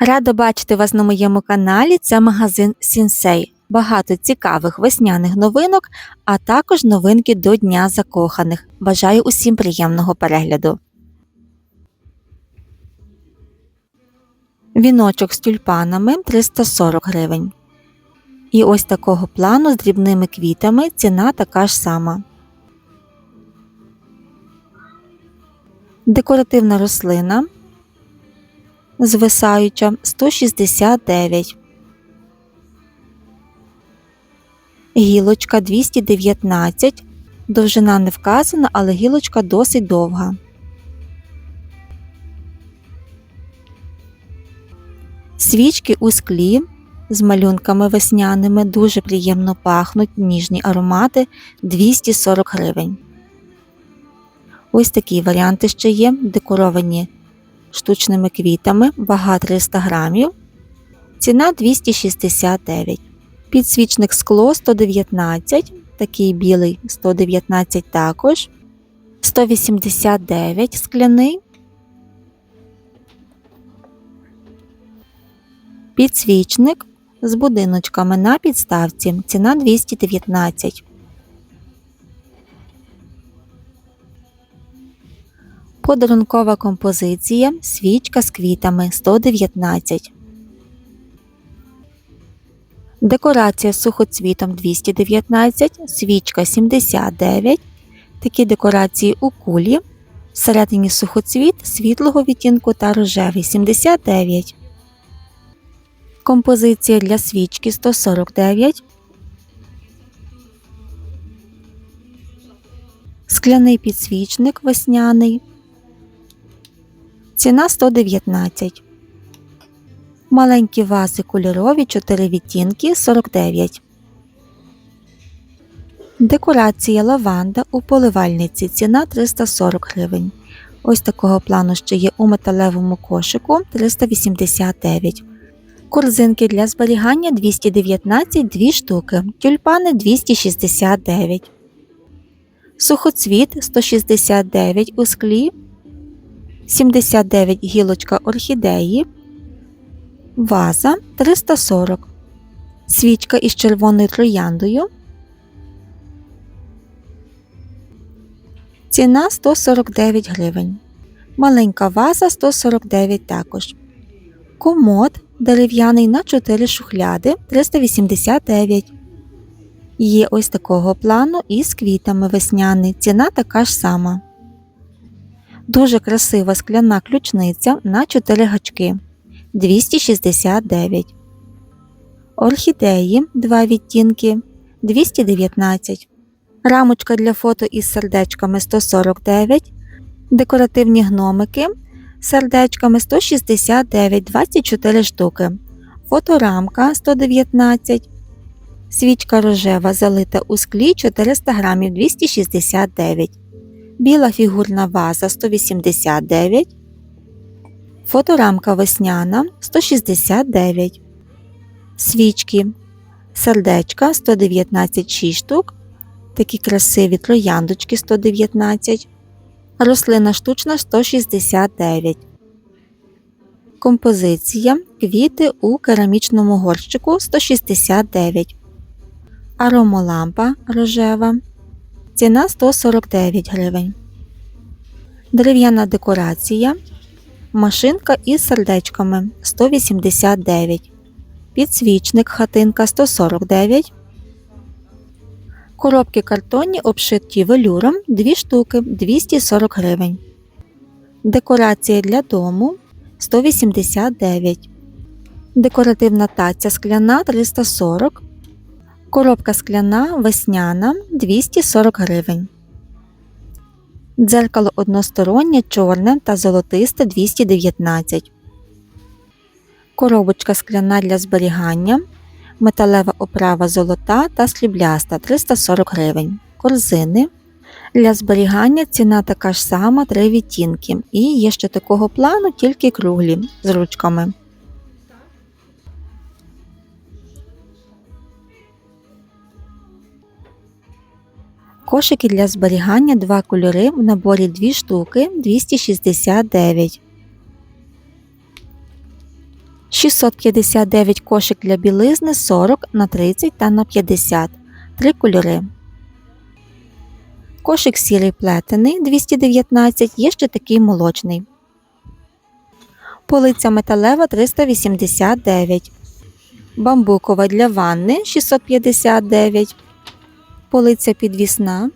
Рада бачити вас на моєму каналі. Це магазин Сінсей. Багато цікавих весняних новинок, а також новинки до Дня закоханих. Бажаю усім приємного перегляду. Віночок з тюльпанами 340 гривень. І ось такого плану з дрібними квітами ціна така ж сама. Декоративна рослина звисаюча 169. Гілочка 219. Довжина не вказана, але гілочка досить довга. Свічки у склі з малюнками весняними дуже приємно пахнуть, ніжні аромати 240 гривень. Ось такі варіанти ще є, декоровані штучними квітами, вага 300 грамів, ціна 269. Підсвічник скло 119, такий білий 119 також, 189 скляний. Підсвічник з будиночками на підставці. Ціна 219. Подарункова композиція свічка з квітами 119. Декорація з сухоцвітом 219, свічка 79. Такі декорації у кулі. Всередині сухоцвіт світлого відтінку та рожевий 79. Композиція для свічки 149. Скляний підсвічник весняний. Ціна 119. Маленькі вази кольорові 4 відтінки 49. Декорація лаванда у поливальниці. Ціна 340 гривень. Ось такого плану ще є у металевому кошику 389. Корзинки для зберігання 219 2 штуки. Тюльпани 269. Сухоцвіт 169 у склі. 79 гілочка орхідеї. Ваза 340. Свічка із червоною трояндою. Ціна 149 гривень. Маленька ваза 149 також. Комод дерев'яний на 4 шухляди 389. Є ось такого плану із квітами весняний. Ціна така ж сама. Дуже красива скляна ключниця на 4 гачки 269. Орхідеї 2 відтінки 219. Рамочка для фото із сердечками 149. Декоративні гномики сердечками 169 24 штуки. Фоторамка 119. Свічка рожева залита у склі 400 грамів 269 біла фігурна ваза 189, фоторамка весняна 169, свічки, сердечка 119 6 штук, такі красиві трояндочки 119, рослина штучна 169. Композиція. Квіти у керамічному горщику 169, аромолампа рожева Ціна 149 гривень. Дерев'яна декорація. Машинка із сердечками 189. Підсвічник хатинка 149. Коробки картонні обшиті велюром 2 штуки 240 гривень. Декорація для дому 189. Декоративна таця скляна 340 Коробка скляна весняна 240 гривень. Дзеркало одностороннє, чорне та золотисте 219. Коробочка скляна для зберігання. Металева оправа золота та срібляста 340 гривень. Корзини. Для зберігання ціна така ж сама 3 відтінки. І є ще такого плану тільки круглі з ручками. Кошики для зберігання два кольори в наборі 2 штуки 269. 659 кошик для білизни 40 на 30 та на 50. Три кольори. Кошик сірий плетений 219, є ще такий молочний. Полиця металева 389. Бамбукова для ванни 659. Полиця підвісна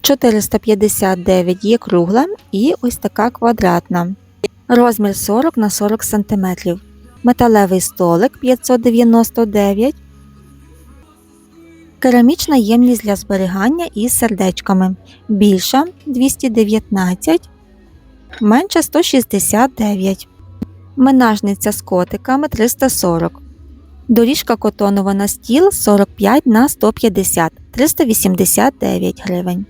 459 є кругла і ось така квадратна. Розмір 40 на 40 см. Металевий столик 599. Керамічна ємність для зберігання із сердечками. Більша 219, менша 169. Менажниця з котиками 340. Доріжка котонова на стіл 45 на 150 389 гривень.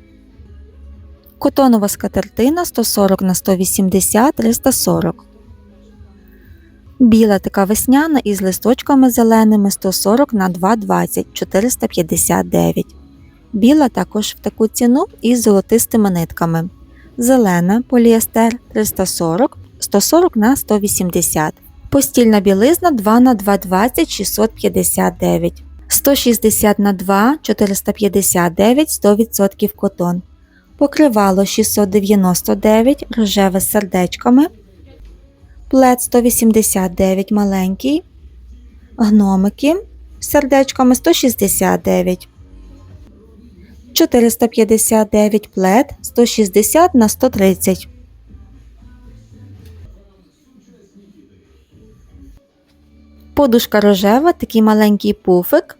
Котонова скатертина 140 на 180 340. Біла така весняна із листочками зеленими 140 на 220 459. Біла також в таку ціну із золотистими нитками. Зелена поліестер 340 140 на 180. Постільна білизна 2 на 220 659. 160 на 2 459 100% котон. Покривало 699 рожеве з сердечками. Плед 189 маленький. Гномики з сердечками 169. 459 плед 160 на 130. Подушка рожева, такий маленький пуфик.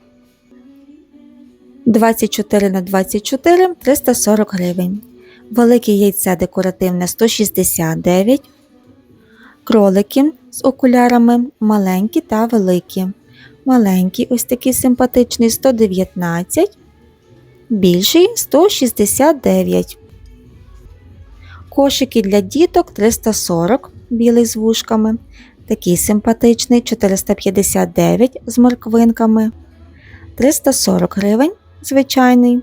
24 на 24 340 гривень. Велике яйце декоративне 169. Кролики з окулярами маленькі та великі. Маленький, ось такий симпатичний 119. Більший 169. Кошики для діток 340, білий з вушками. Такий симпатичний 459 з морквинками. 340 гривень звичайний.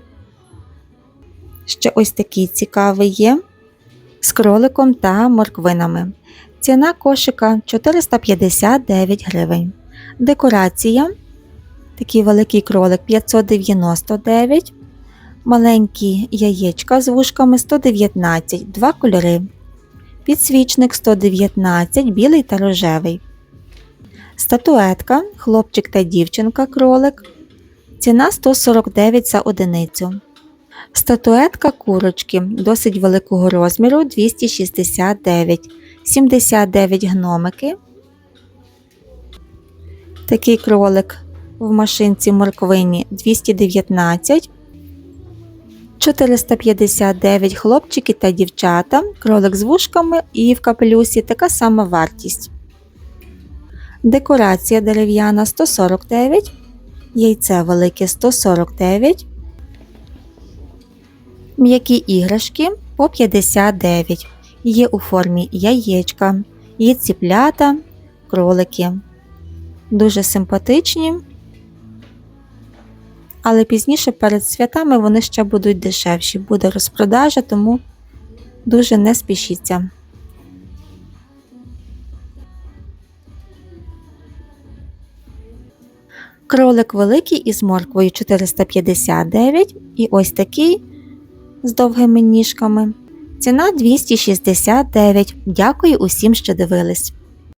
Ще ось такий цікавий є з кроликом та морквинами. Ціна кошика 459 гривень. Декорація. Такий великий кролик 599. Маленькі яєчка з вушками 119, два кольори. Підсвічник 119, білий та рожевий. Статуетка, хлопчик та дівчинка кролик. Ціна 149 за одиницю. Статуетка курочки досить великого розміру 269, 79 гномики. Такий кролик в машинці морквині 219. 459 хлопчики та дівчата, кролик з вушками і в капелюсі така сама вартість. Декорація дерев'яна 149, яйце велике 149, м'які іграшки по 59. Є у формі яєчка, є ціплята, кролики. Дуже симпатичні. Але пізніше перед святами вони ще будуть дешевші. Буде розпродажа, тому дуже не спішіться. Кролик великий із морквою 459 і ось такий з довгими ніжками. Ціна 269. Дякую усім, що дивились.